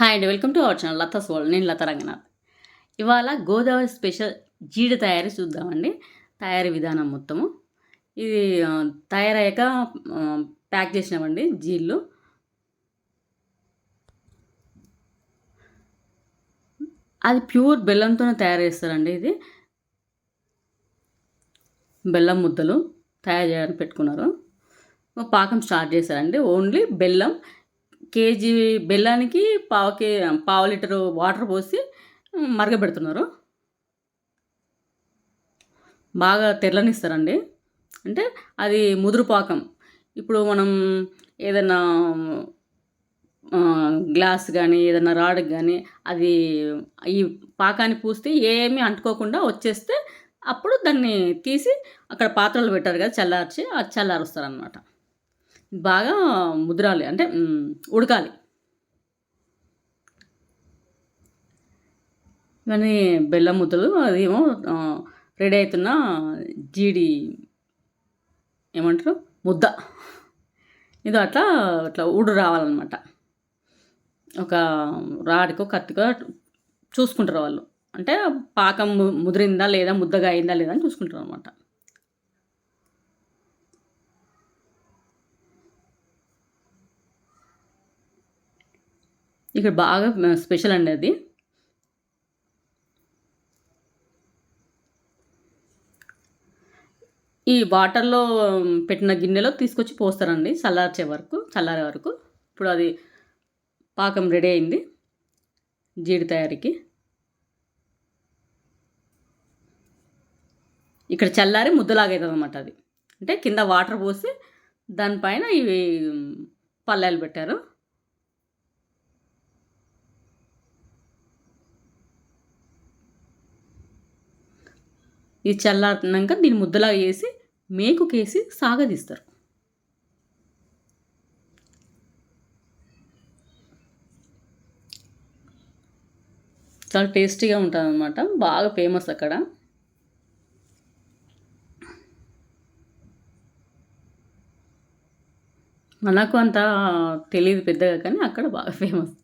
Hi అండి welcome to our channel Latha soul నేను లత రంగనాథ్. ఇవాళ గోదావరి స్పెషల్ జీడి తయారీ చూద్దామండి. తయారీ విధానం మొత్తము. ఇది తయారయ్యాక ప్యాక్ చేసినామండి జీళ్ళు. అది ప్యూర్ బెల్లంతోనే తయారు చేస్తారండి ఇది. బెల్లం ముద్దలు తయారు చేయడానికి పెట్టుకున్నారు. పాకం స్టార్ట్ చేశారండి. ఓన్లీ బెల్లం కేజీ బెల్లానికి పావు కే పావు లీటరు వాటర్ పోసి మరగబెడుతున్నారు. బాగా తెల్లనిస్తారండి అంటే అది ముదురు పాకం. ఇప్పుడు మనం ఏదైనా గ్లాస్ కానీ ఏదైనా రాడ్ కానీ అది ఈ పాకాన్ని పూస్తే ఏమీ అంటుకోకుండా వచ్చేస్తే అప్పుడు దాన్ని తీసి అక్కడ పాత్రలు పెట్టారు కదా చల్లార్చి అది చల్లారుస్తారు అనమాట బాగా ముద్రాలి. అంటే ఉడకాలి. ఇవన్నీ బెల్లం ముద్దలు అదేమో రెడీ అవుతున్న జీడి ఏమంటారు? ముద్ద. ఇది అట్లా అట్లా ఊడు రావాలన్నమాట. ఒక రాడికో కత్తికో చూసుకుంటారు వాళ్ళు. అంటే పాకం ముదిరిందా లేదా ముద్దగా అయిందా లేదా అని చూసుకుంటారు అనమాట ఇక్కడ బాగా స్పెషల్ అండి అది. ఈ వాటర్లో పెట్టిన గిన్నెలో తీసుకొచ్చి పోస్తారండి చల్లార్చే వరకు చల్లారే వరకు. ఇప్పుడు అది పాకం రెడీ అయింది జీడి తయారీకి. ఇక్కడ చల్లారి ముద్దలాగవుతుంది అనమాట అది. అంటే కింద వాటర్ పోసి దానిపైన ఇవి పల్లెలు పెట్టారు. ఇది చల్లారినాక దీన్ని ముద్దలాగా వేసి మేకుకేసి సాగదీస్తారు. చాలా టేస్టీగా ఉంటుంది అనమాట బాగా ఫేమస్ అక్కడ. మనకు అంత తెలియదు పెద్దగా కానీ అక్కడ బాగా ఫేమస్.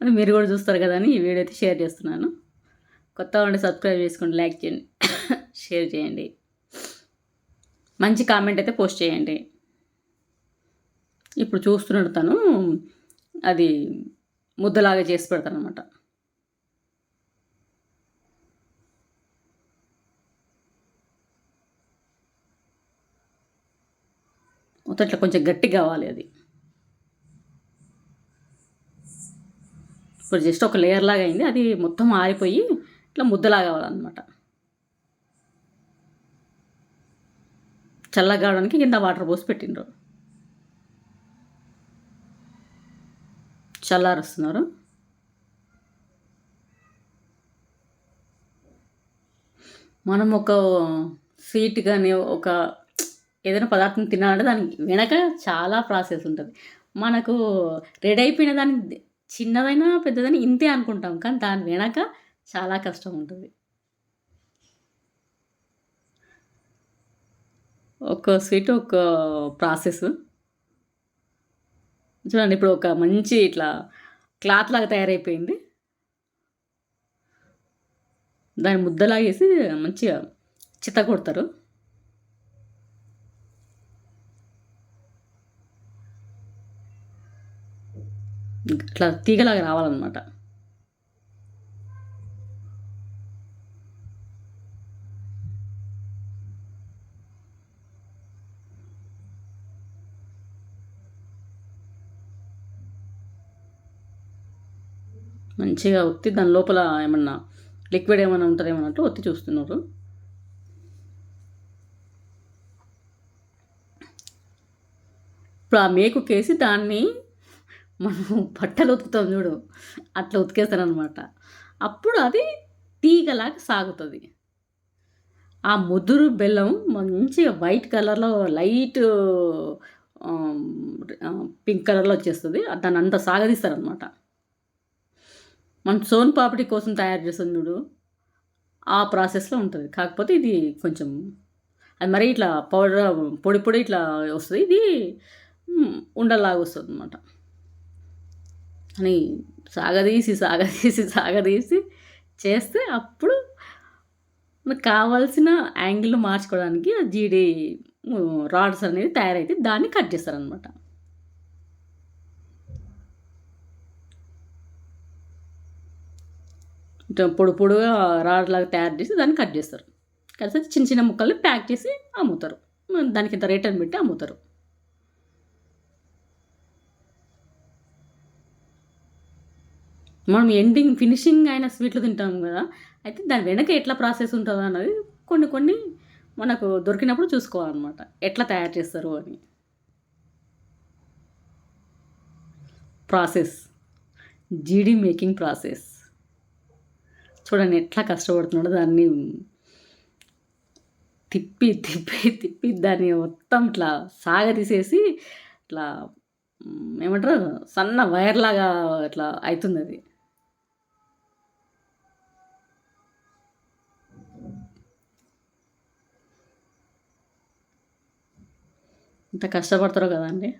అని మీరు కూడా చూస్తారు కదా అని ఈ వీడియో అయితే షేర్ చేస్తున్నాను. కొత్త ఉంటే సబ్స్క్రైబ్ చేసుకోండి లైక్ చేయండి. షేర్ చేయండి. మంచి కామెంట్ అయితే పోస్ట్ చేయండి. ఇప్పుడు చూస్తున్నాడు తను. అది ముద్దలాగా చేసి పెడతాను అనమాట మొత్తం ఇట్లా కొంచెం గట్టిగా కావాలి అది. ఇప్పుడు జస్ట్ ఒక లేయర్ లాగా అయింది. అది మొత్తం ఆరిపోయి ఇట్లా ముద్దలాగా కావాలన్నమాట. చల్లగా కింద వాటర్ పోసి పెట్టిండ్రు. చల్లారుస్తున్నారు. మనం ఒక స్వీట్ కానీ ఒక ఏదైనా పదార్థం తినాలంటే దానికి వెనక చాలా ప్రాసెస్ ఉంటుంది. మనకు రెడీ అయిపోయిన దాన్ని చిన్నదైనా పెద్దదైనా ఇంతే అనుకుంటాం కానీ దాని వెనక చాలా కష్టం ఉంటుంది. ఒక స్వీట్ ఒక ప్రాసెస్. చూడండి ఇప్పుడు ఒక మంచి ఇట్లా క్లాత్ లాగా తయారైపోయింది. దాన్ని ముద్దలాగేసి మంచిగా చిత్త కొడతారు. ఇట్లా తీగలాగా రావాలన్నమాట. మంచిగా ఒత్తి దాని లోపల ఏమన్నా లిక్విడ్ ఏమైనా ఉంటుందేమో అన్నట్టు ఒత్తి చూస్తున్నారు. ఇప్పుడు ఆ మేకుకేసి దాన్ని మనం బట్టలు ఉతుకుతాం చూడు అట్లా ఉతికేస్తారనమాట అప్పుడు అది తీగలాగా సాగుతుంది. ఆ ముదురు బెల్లం మంచిగా వైట్ కలర్లో లైట్ పింక్ కలర్లో వచ్చేస్తుంది. దాన్ని అంతా సాగదీస్తారనమాట మనం సోన్ పాపిడి కోసం తయారు చేస్తుంది చూడు ఆ ప్రాసెస్లో ఉంటుంది. కాకపోతే ఇది కొంచెం అది మరీ ఇట్లా పౌడర్ పొడి పొడి ఇట్లా వస్తుంది. ఇది ఉండలాగా వస్తుంది అనమాట అని సాగదీసి సాగదీసి సాగదీసి చేస్తే అప్పుడు మనకు కావాల్సిన యాంగిల్ మార్చుకోవడానికి జీడి రాడ్స్ అనేది తయారైతే దాన్ని కట్ చేస్తారనమాట పొడి పొడిగా రాడ్లాగా తయారు చేసి దాన్ని కట్ చేస్తారు. కలిసి చిన్న చిన్న ముక్కల్ని ప్యాక్ చేసి అమ్ముతారు. దానికి ఇంత రేట్ అని పెట్టి అమ్ముతారు. మనం ఎండింగ్ ఫినిషింగ్ అయిన స్వీట్లు తింటాం కదా అయితే దాని వెనక ఎట్లా ప్రాసెస్ ఉంటుందో అన్నది కొన్ని కొన్ని మనకు దొరికినప్పుడు చూసుకోవాలన్నమాట. ఎట్లా తయారు చేస్తారు అని. ప్రాసెస్. జీడీ మేకింగ్ ప్రాసెస్. చూడండి ఎట్లా కష్టపడుతున్నాడో దాన్ని తిప్పి తిప్పి తిప్పి దాన్ని మొత్తం ఇట్లా సాగదీసేసి ఇట్లా ఏమంటారు? సన్న వైర్లాగా ఇట్లా అవుతుంది అది ఇంత కష్టపడతారో కదండి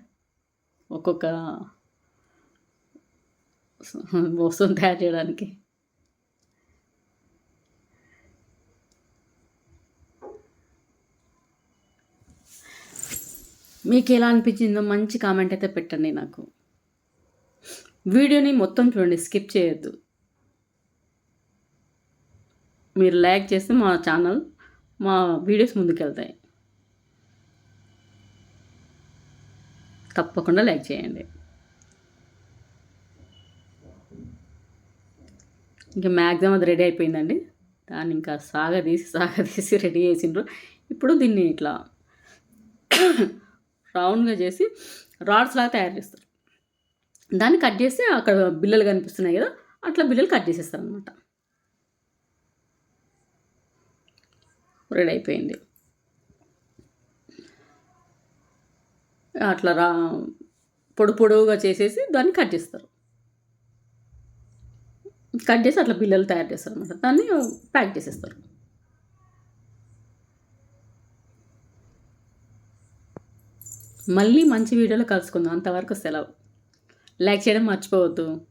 ఒక్కొక్క వస్తువుని తయారు చేయడానికి. మీకు ఎలా అనిపించిందో మంచి కామెంట్ అయితే పెట్టండి నాకు. వీడియోని మొత్తం చూడండి స్కిప్ చేయొద్దు. మీరు లైక్ చేస్తే మా ఛానల్ మా వీడియోస్ ముందుకెళ్తాయి. తప్పకుండా లైక్ చేయండి. ఇంకా మ్యాక్సిమం అది రెడీ అయిపోయిందండి. దాన్ని ఇంకా సాగదీసి సాగదీసి రెడీ చేసిండ్రు. ఇప్పుడు దీన్ని ఇట్లా రౌండ్గా చేసి రాడ్స్ లాగా తయారు చేస్తారు. దాన్ని కట్ చేసి అక్కడ బిల్లలు కనిపిస్తున్నాయి కదా అట్లా బిల్లలు కట్ చేసేస్తారు అనమాట రెడీ అయిపోయింది. అట్లా రా పొడు పొడవుగా చేసేసి దాన్ని కట్ చేస్తారు. కట్ చేసి అట్లా బిల్లలు తయారు చేస్తారు అనమాట దాన్ని ప్యాక్ చేసేస్తారు. మళ్ళీ మంచి వీడియోలో కలుసుకుందాం. అంతవరకు సెలవు. లైక్ చేయడం మర్చిపోవద్దు.